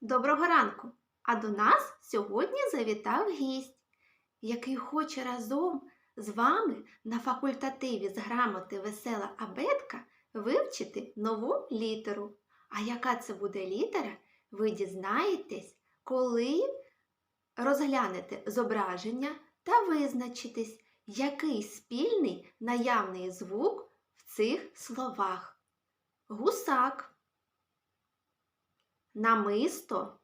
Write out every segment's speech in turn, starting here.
Доброго ранку! А до нас сьогодні завітав гість, який хоче разом з вами на факультативі з грамоти Весела абетка вивчити нову літеру. А яка це буде літера, ви дізнаєтесь, коли розглянете зображення та визначитесь, який спільний наявний звук цих словах. Гусак намисто,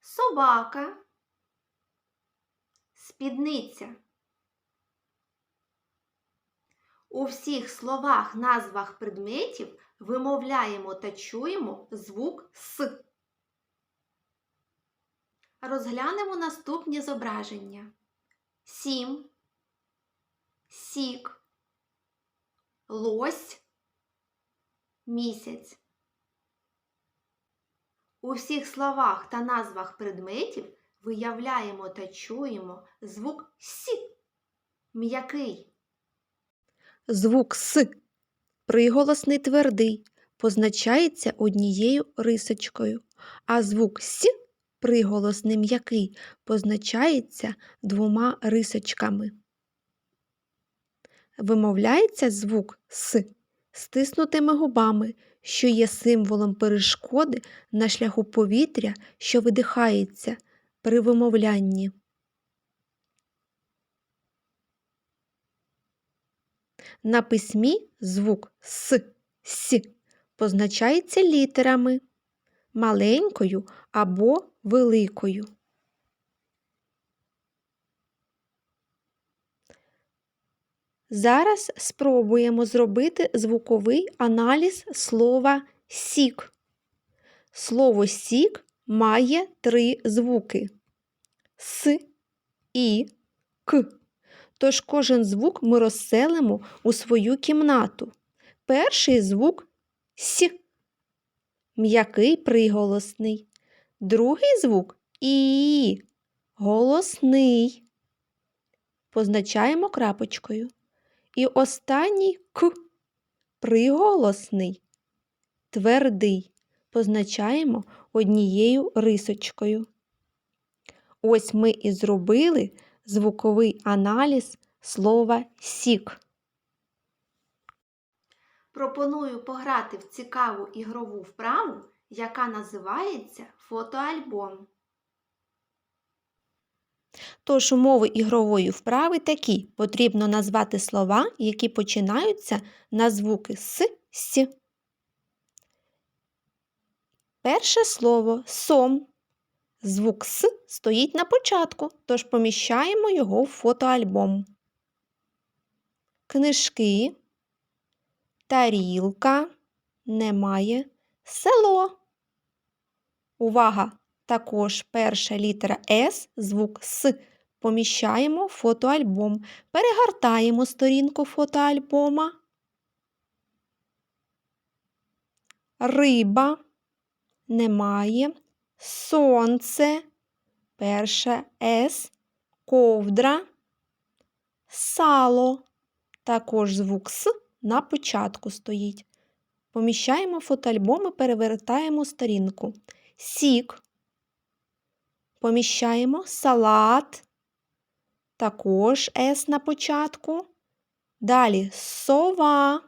собака, спідниця. У всіх словах, назвах предметів вимовляємо та чуємо звук С. Розглянемо наступні зображення. Сім, сік, лось, місяць. У всіх словах та назвах предметів виявляємо та чуємо звук С. М'який. Звук С приголосний твердий, позначається однією рисочкою, а звук С приголосний м'який позначається двома рисочками. Вимовляється звук С стиснутими губами, що є символом перешкоди на шляху повітря, що видихається при вимовлянні. На письмі звук С, С позначається літерами маленькою або великою. Зараз спробуємо зробити звуковий аналіз слова сік. Слово сік має три звуки С, І, К. Тож кожен звук ми розселимо у свою кімнату. Перший звук С. М'який приголосний. Другий звук І. Голосний. Позначаємо крапочкою. І останній К. Приголосний. Твердий. Позначаємо однією рисочкою. Ось ми і зробили звуковий аналіз слова сік. Пропоную пограти в цікаву ігрову вправу, яка називається фотоальбом. Тож умови ігрової вправи такі: потрібно назвати слова, які починаються на звуки С, С. Перше слово сом. Звук С стоїть на початку, тож поміщаємо його в фотоальбом. Книжки, тарілка, немає, село. Увага! Також перша літера С, звук С. Поміщаємо фотоальбом. Перегортаємо сторінку фотоальбома. Риба немає. Сонце. Перша С. Ковдра. Сало. Також звук С на початку стоїть. Поміщаємо фотоальбом і перевертаємо сторінку. Сік. Поміщаємо салат. Також С на початку. Далі сова.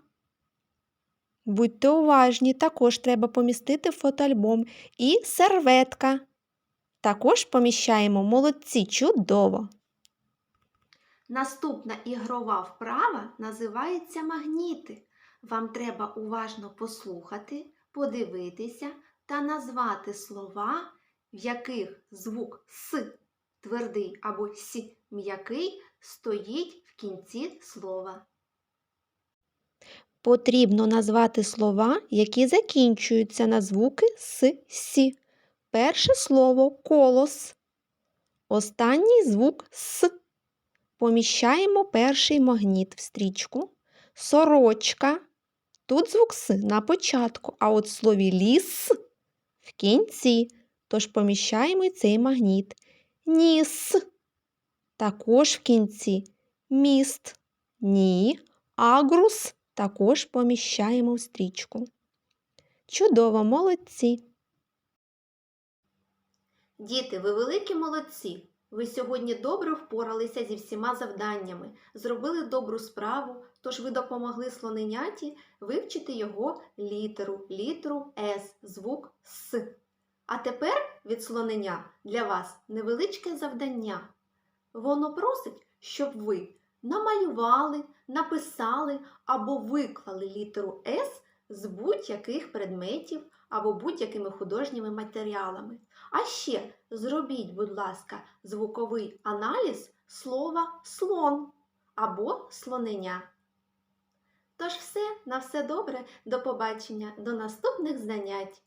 Будьте уважні, також треба помістити фотоальбом. І серветка. Також поміщаємо молодці чудово. Наступна ігрова вправа називається магніти. Вам треба уважно послухати, подивитися та назвати слова, в яких звук С твердий або С м'який стоїть в кінці слова. Потрібно назвати слова, які закінчуються на звуки С, Сі. Перше слово колос. Останній звук С. Поміщаємо перший магніт в стрічку. Сорочка. Тут звук С на початку, а от в слові ліс в кінці. Тож поміщаємо цей магніт. Ніс. Також в кінці. Міст. Ні. Агрус також поміщаємо в стрічку. Чудово, молодці! Діти, ви великі молодці! Ви сьогодні добре впоралися зі всіма завданнями, зробили добру справу, тож ви допомогли слоненяті вивчити його літеру, літеру С, звук С. А тепер від слонення для вас невеличке завдання. Воно просить, щоб ви намалювали, написали або виклали літеру С з будь-яких предметів або будь-якими художніми матеріалами. А ще зробіть, будь ласка, звуковий аналіз слова слон або слонення. Тож все, на все добре, до побачення, до наступних занять.